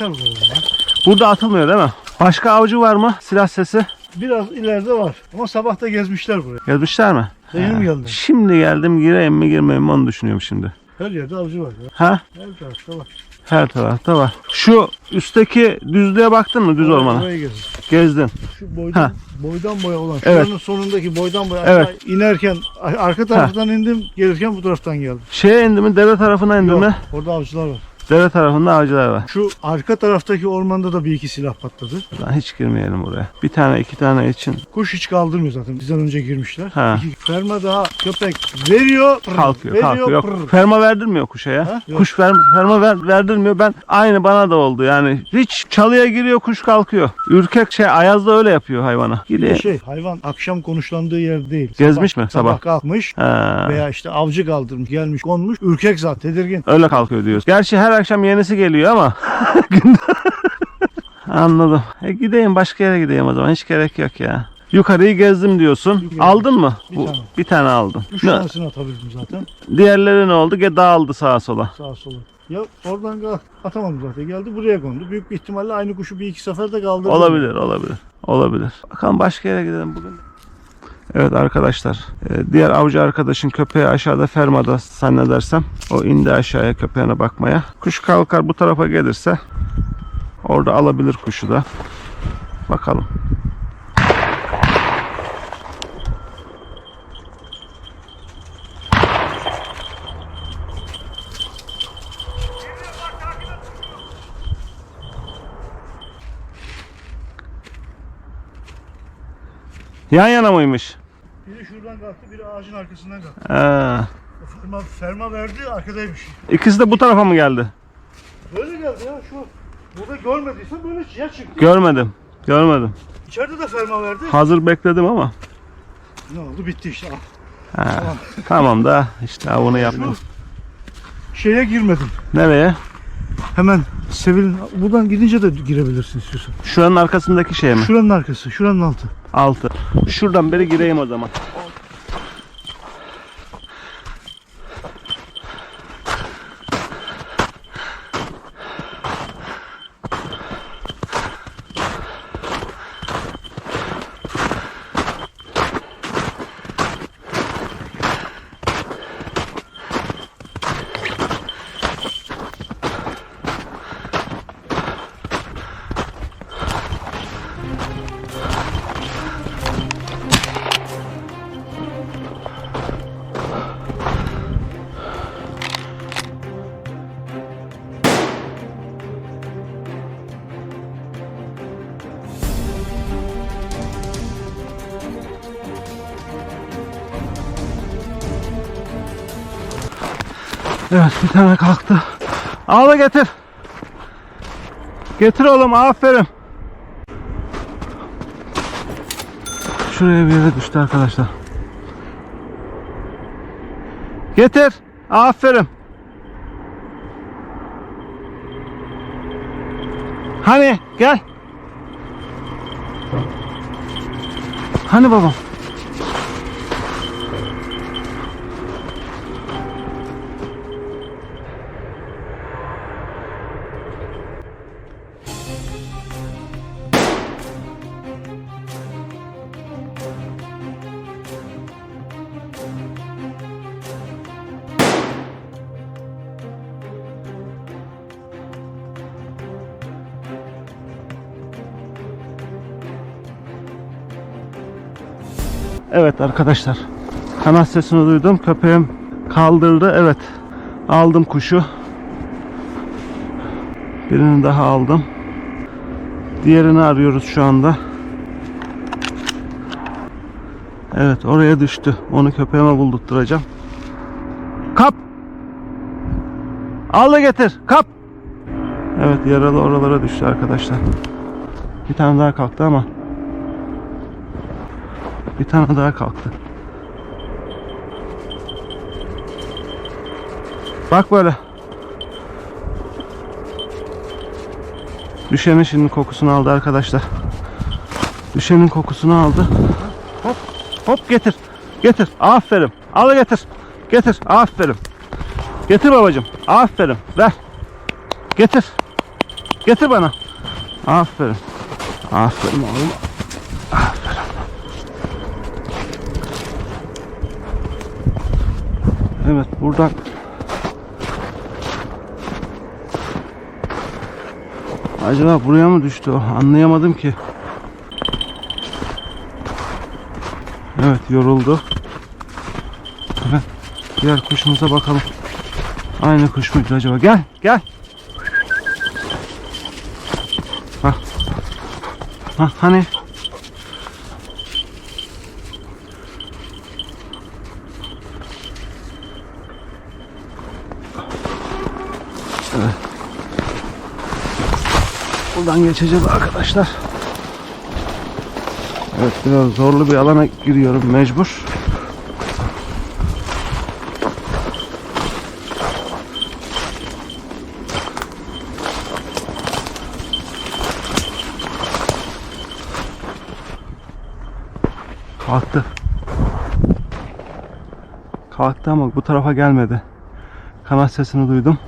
Bu kadar ya. Burada atılmıyor değil mi? Başka avcı var mı? Silah sesi. Biraz ileride var. Ama sabah da gezmişler buraya. Gezmişler mi? Yeni mi geldin? Şimdi geldim gireyim mi girmeyeyim mi onu düşünüyorum şimdi. Her yerde avcı var ya. Ha? Her tarafta var. Her tarafta var. Şu üstteki düzlüğe baktın mı düz ormana? Oraya gezin. Gezdin. Şu boydan, Ha. boydan boya olan. Evet. Şuranın sonundaki boydan boya. Evet. aşağı inerken a- arka taraftan indim. Gelirken bu taraftan geldim. Şeye indi mi? Dere tarafına indi Yok, mi? orada avcılar var. Dere tarafında avcılar var. Şu arka taraftaki ormanda da bir iki silah patladı. Lan hiç girmeyelim oraya. Bir tane iki tane için Kuş hiç kaldırmıyor zaten. Bizden önce girmişler. Ha. İki ferma daha köpek veriyor. pırr, kalkıyor veriyor, kalkıyor. Yok, pırr. ferma verdirmiyor kuşa ya. Ha? Yok. Kuş fer, ferma ver, verdirmiyor. Ben aynı bana da oldu yani. Hiç çalıya giriyor kuş kalkıyor. Ürkek şey Ayaz'da öyle yapıyor hayvana. Gidiyor. şey hayvan akşam konuşlandığı yer değil. Gezmiş mi sabah? Sabah kalkmış Ha. veya işte avcı kaldırmış gelmiş konmuş ürkek zat tedirgin. Öyle kalkıyor diyoruz. Gerçi her akşam yenisi geliyor ama Anladım. E gideyim başka yere gideyim o zaman. Hiç gerek yok ya. Yukarıyı gezdim diyorsun. Yukarı. Aldın mı? Bir Bu- tane. bir tane aldın. Üç Ne- tanesini atabildim zaten Diğerleri ne oldu? Ge dağıldı sağa sola. sağa sola. Ya oradan atamadım zaten geldi buraya kondu. Büyük bir ihtimalle aynı kuşu bir iki seferde kaldırdım. Olabilir, olabilir. Olabilir. Bakalım başka yere gidelim bugün. Evet arkadaşlar, e, diğer avcı arkadaşın köpeği aşağıda fermada zannedersem. O indi aşağıya köpeğine bakmaya. Kuş kalkar bu tarafa gelirse orada alabilir kuşu da. Bakalım. Yan yana mıymış? Biri şuradan kalktı biri ağacın arkasından kalktı. Ha. Ferma, ferma verdi arkadaymış. İkisi de bu tarafa mı geldi? Böyle geldi ya şu. Burada görmediyse böyle ya çıktı. Görmedim. Görmedim. İçeride de ferma verdi. Hazır bekledim ama. Ne oldu bitti işte. Ha, Tamam. tamam da işte avını yaptım. Şeye girmedim. Nereye? Hemen Sevil buradan gidince de girebilirsin istiyorsan. Şuranın arkasındaki şey mi? Şuranın arkası, şuranın altı. Altı. Şuradan beri gireyim o zaman. Evet bir tane kalktı. Al da getir. Getir oğlum aferin. Şuraya bir yere düştü arkadaşlar. Getir. Aferin. Hani gel. Hani babam? Evet arkadaşlar. Kanat sesini duydum. Köpeğim kaldırdı. Evet. Aldım kuşu. Birini daha aldım. Diğerini arıyoruz şu anda. Evet oraya düştü. Onu köpeğime buldurtturacağım. Kap! Al da getir. Kap! Evet yaralı oralara düştü arkadaşlar. Bir tane daha kalktı ama bir tane daha kalktı. Bak böyle. Düşenin şimdi kokusunu aldı arkadaşlar. Düşenin kokusunu aldı. Hop hop getir. Getir. Aferin. Al getir. Getir. Aferin. Getir babacığım. Aferin. Ver. Getir. Getir bana. Aferin. Aferin oğlum. Aferin. Evet buradan Acaba buraya mı düştü o? Anlayamadım ki. Evet yoruldu. Evet. Diğer kuşumuza bakalım. Aynı kuş muydu acaba? Gel gel. Ha. Ha hani? Buradan geçeceğiz arkadaşlar. Evet biraz zorlu bir alana giriyorum mecbur. Kalktı. Kalktı ama bu tarafa gelmedi. Kanat sesini duydum.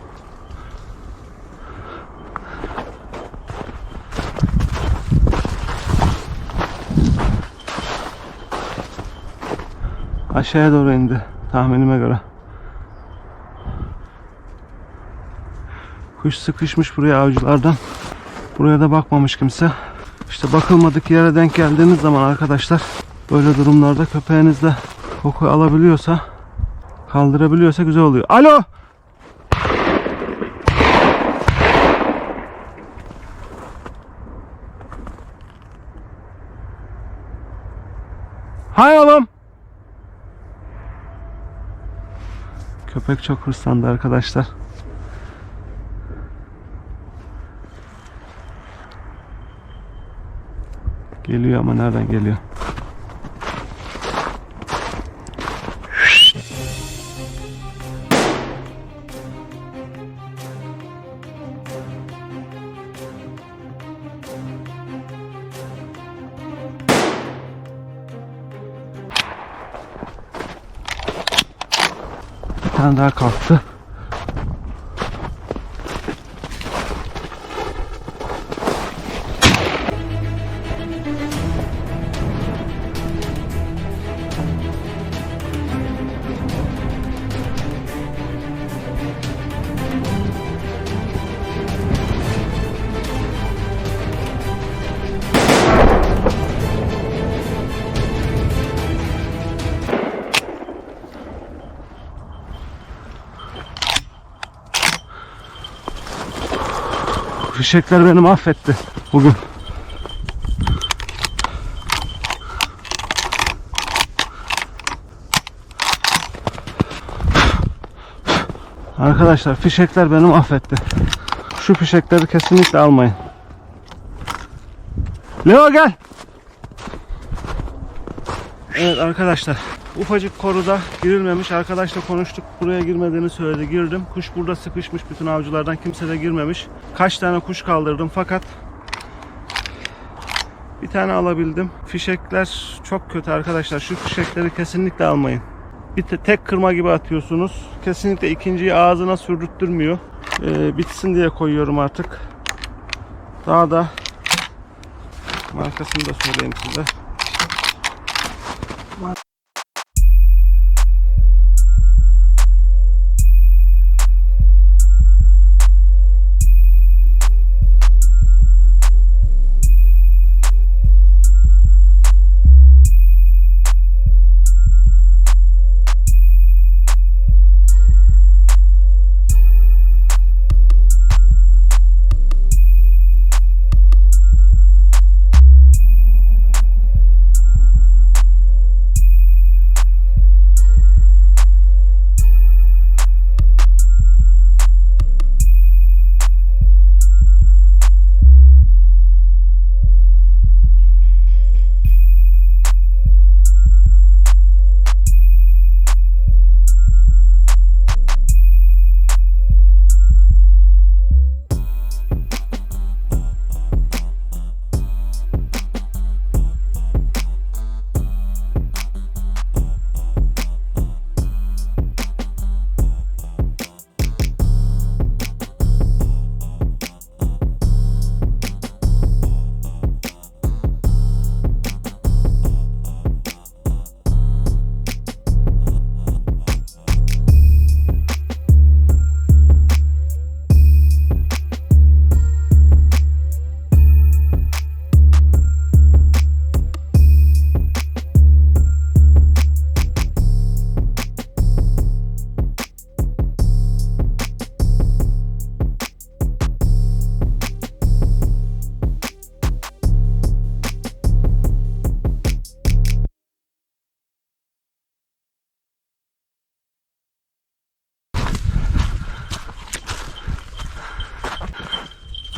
Aşağıya doğru indi tahminime göre. Kuş sıkışmış buraya avcılardan. Buraya da bakmamış kimse. İşte bakılmadık yere denk geldiğiniz zaman arkadaşlar böyle durumlarda köpeğiniz de koku alabiliyorsa kaldırabiliyorsa güzel oluyor. Alo! Hay oğlum! Köpek çok hırslandı arkadaşlar. Geliyor ama nereden geliyor? Tane daha kalktı. Fişekler beni mahvetti bugün. Arkadaşlar fişekler beni mahvetti. Şu fişekleri kesinlikle almayın. Leo gel. Evet arkadaşlar ufacık koruda girilmemiş. Arkadaşla konuştuk. Buraya girmediğini söyledi. Girdim. Kuş burada sıkışmış. Bütün avcılardan kimse de girmemiş. Kaç tane kuş kaldırdım fakat bir tane alabildim. Fişekler çok kötü arkadaşlar. Şu fişekleri kesinlikle almayın. Bir te- tek kırma gibi atıyorsunuz. Kesinlikle ikinciyi ağzına sürdürtmüyor. Ee, bitsin diye koyuyorum artık. Daha da markasını da söyleyeyim size.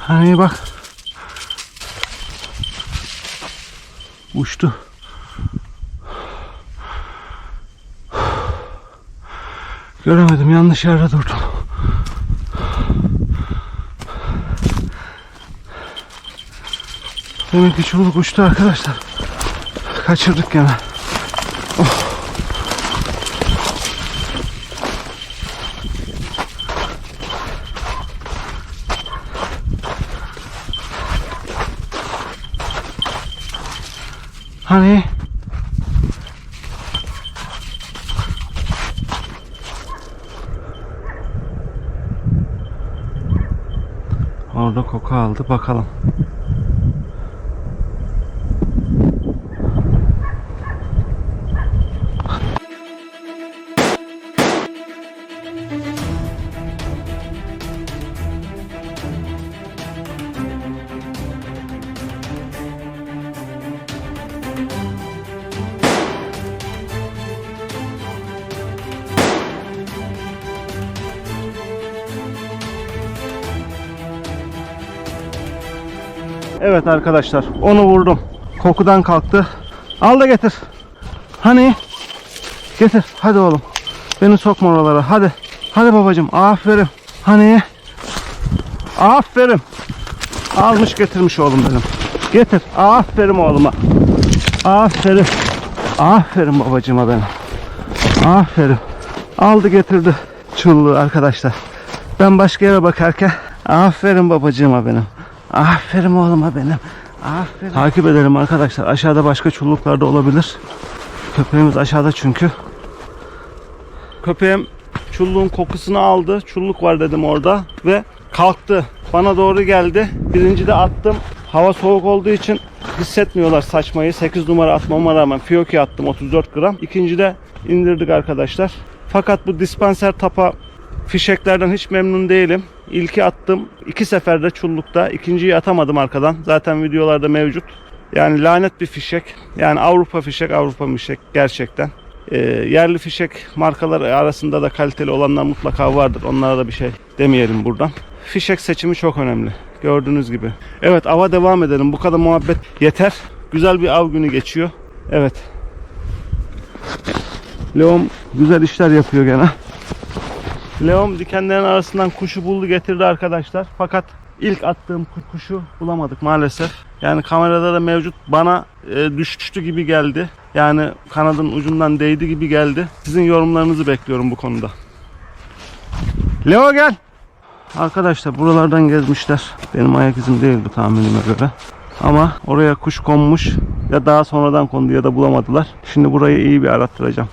Hani bak. Uçtu. Göremedim yanlış yerde durdum. Demek ki çoluk uçtu arkadaşlar. Kaçırdık gene. Oh. Hani? Orada koku aldı bakalım. Evet arkadaşlar onu vurdum. Kokudan kalktı. Al da getir. Hani? Getir. Hadi oğlum. Beni sokma oralara. Hadi. Hadi babacım. Aferin. Hani? Aferin. Almış getirmiş oğlum benim. Getir. Aferin oğluma. Aferin. Aferin babacıma benim. Aferin. Aldı getirdi çulluğu arkadaşlar. Ben başka yere bakarken aferin babacığıma benim. Aferin oğluma benim. Aferin. Takip edelim arkadaşlar. Aşağıda başka çulluklarda olabilir. Köpeğimiz aşağıda çünkü. Köpeğim çulluğun kokusunu aldı. Çulluk var dedim orada ve kalktı. Bana doğru geldi. Birinci de attım. Hava soğuk olduğu için hissetmiyorlar saçmayı. 8 numara atmama rağmen Fiyoki attım 34 gram. İkinci de indirdik arkadaşlar. Fakat bu dispanser tapa fişeklerden hiç memnun değilim. İlki attım. iki seferde çullukta. ikinciyi atamadım arkadan. Zaten videolarda mevcut. Yani lanet bir fişek. Yani Avrupa fişek, Avrupa fişek gerçekten. Ee, yerli fişek markaları arasında da kaliteli olanlar mutlaka vardır. Onlara da bir şey demeyelim buradan. Fişek seçimi çok önemli. Gördüğünüz gibi. Evet ava devam edelim. Bu kadar muhabbet yeter. Güzel bir av günü geçiyor. Evet. Leon güzel işler yapıyor gene. Leon dikenlerin arasından kuşu buldu getirdi arkadaşlar. Fakat ilk attığım ku- kuşu bulamadık maalesef. Yani kamerada da mevcut bana e, düştü gibi geldi. Yani kanadın ucundan değdi gibi geldi. Sizin yorumlarınızı bekliyorum bu konuda. Leo gel. Arkadaşlar buralardan gezmişler. Benim ayak izim değil bu tahminime göre. Ama oraya kuş konmuş ya daha sonradan kondu ya da bulamadılar. Şimdi burayı iyi bir arattıracağım.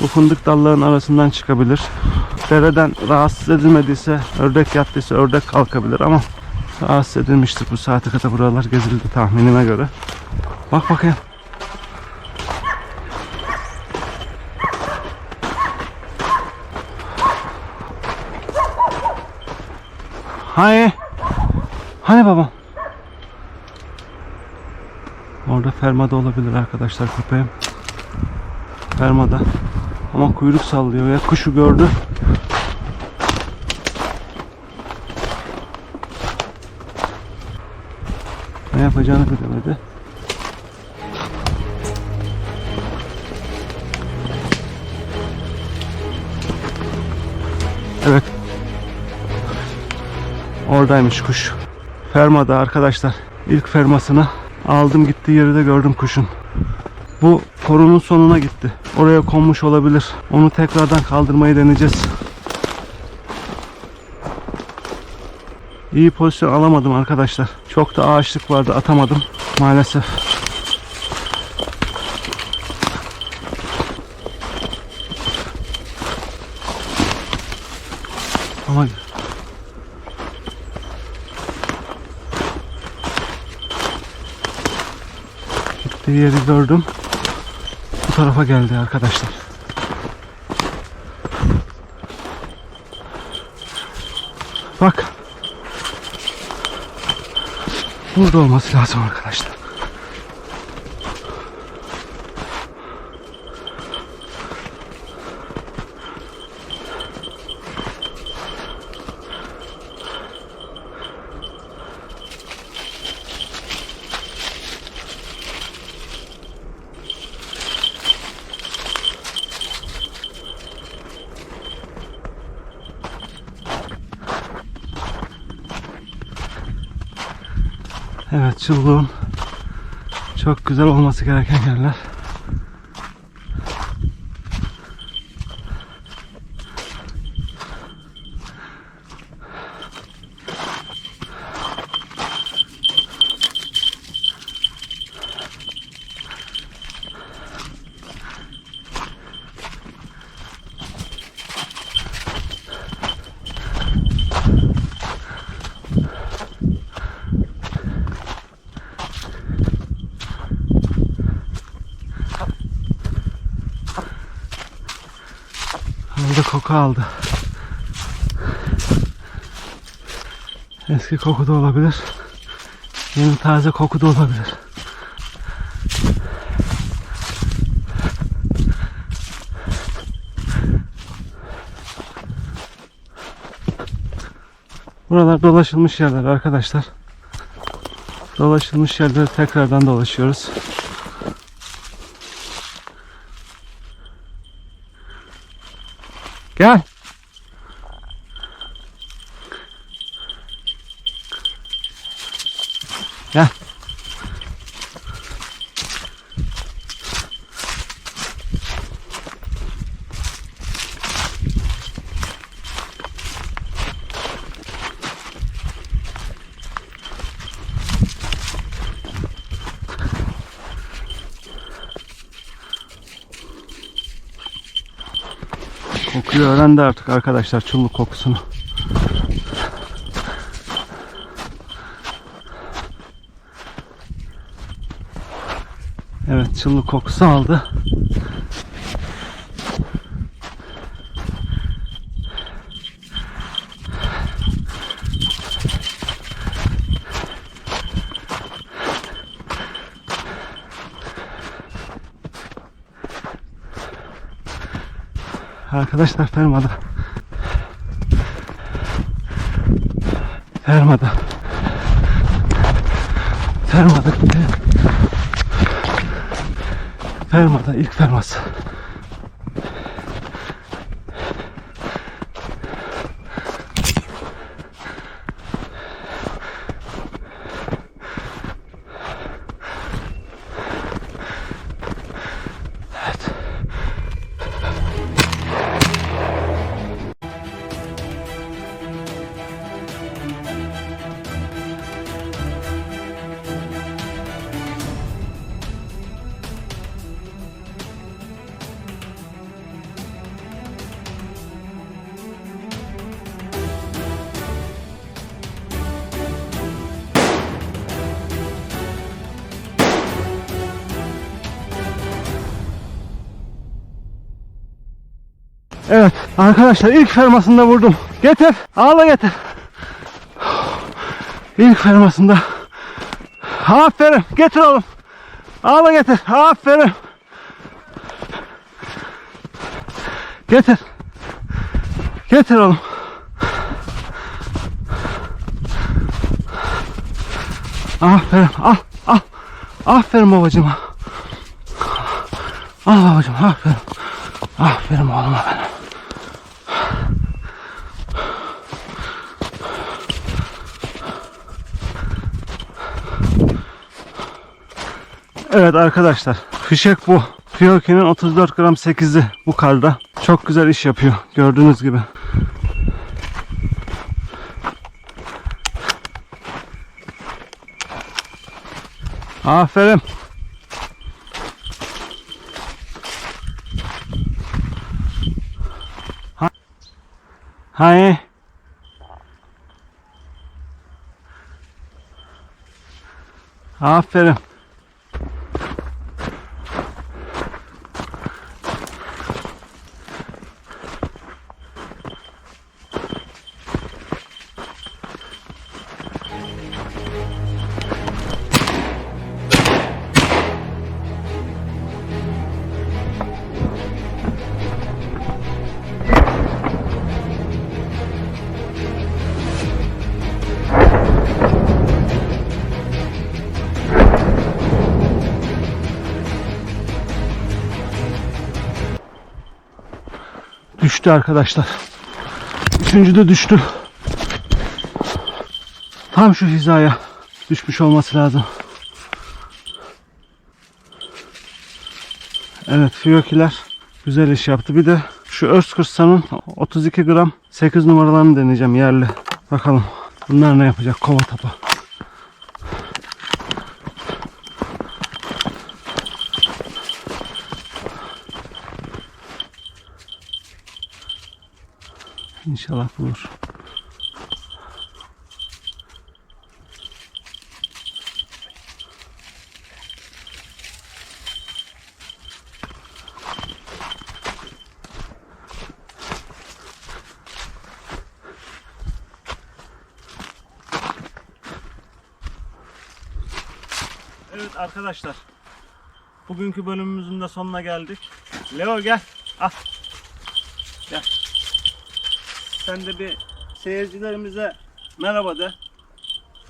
Bu fındık dallarının arasından çıkabilir. Dereden rahatsız edilmediyse, ördek yattıysa ördek kalkabilir ama rahatsız edilmiştir bu saate kadar buralar gezildi tahminime göre. Bak bakayım. Hani? Hani babam? Orada fermada olabilir arkadaşlar köpeğim. Fermada. Ama kuyruk sallıyor ya kuşu gördü. Ne yapacağını bilemedi. Evet. Oradaymış kuş. Fermada arkadaşlar. İlk fermasını aldım gittiği yeri de gördüm kuşun. Bu korunun sonuna gitti. Oraya konmuş olabilir. Onu tekrardan kaldırmayı deneyeceğiz. İyi pozisyon alamadım arkadaşlar. Çok da ağaçlık vardı atamadım maalesef. Ama gittiği yeri gördüm. Bu tarafa geldi arkadaşlar. Bak. Burada olması lazım arkadaşlar. Evet çılgın. Çok güzel olması gereken yerler. Aldı koku aldı. Eski koku da olabilir. Yeni taze koku da olabilir. Buralar dolaşılmış yerler arkadaşlar. Dolaşılmış yerleri tekrardan dolaşıyoruz. Gel. Öğrendi artık arkadaşlar çulluk kokusunu. Evet çulluk kokusu aldı. Arkadaşlar fermada. Fermada. Fermada. Fermada ilk ferması. Arkadaşlar ilk fermasında vurdum. Getir. Ağla getir. İlk fermasında. Aferin. Getir oğlum. Ağla getir. Aferin. Getir. Getir oğlum. Aferin. Al. Al. Aferin babacığıma. Al babacığım. Aferin. Aferin oğluma benim. Evet arkadaşlar fişek bu. Fiyoki'nin 34 gram 8'i bu karda. Çok güzel iş yapıyor gördüğünüz gibi. Aferin. Ha- Hay. Aferin. Düştü arkadaşlar. Üçüncü de düştü. Tam şu hizaya düşmüş olması lazım. Evet fiyokiler güzel iş yaptı. Bir de şu Özkırsan'ın 32 gram 8 numaralarını deneyeceğim yerli. Bakalım bunlar ne yapacak kova tapa. İnşallah bulur. Evet arkadaşlar. Bugünkü bölümümüzün de sonuna geldik. Leo gel. Al. Gel. Sen de bir seyircilerimize merhaba de.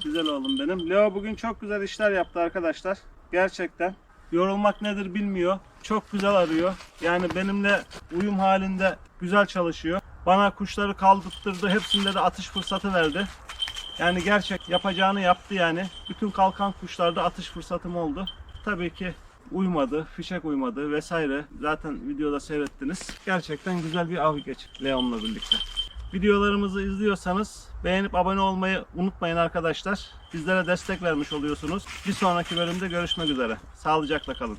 Güzel oğlum benim. Leo bugün çok güzel işler yaptı arkadaşlar. Gerçekten. Yorulmak nedir bilmiyor. Çok güzel arıyor. Yani benimle uyum halinde güzel çalışıyor. Bana kuşları kaldırttırdı. Hepsinde de atış fırsatı verdi. Yani gerçek yapacağını yaptı yani. Bütün kalkan kuşlarda atış fırsatım oldu. Tabii ki uymadı, fişek uymadı vesaire. Zaten videoda seyrettiniz. Gerçekten güzel bir av geçirdik Leon'la birlikte. Videolarımızı izliyorsanız beğenip abone olmayı unutmayın arkadaşlar. Bizlere destek vermiş oluyorsunuz. Bir sonraki bölümde görüşmek üzere. Sağlıcakla kalın.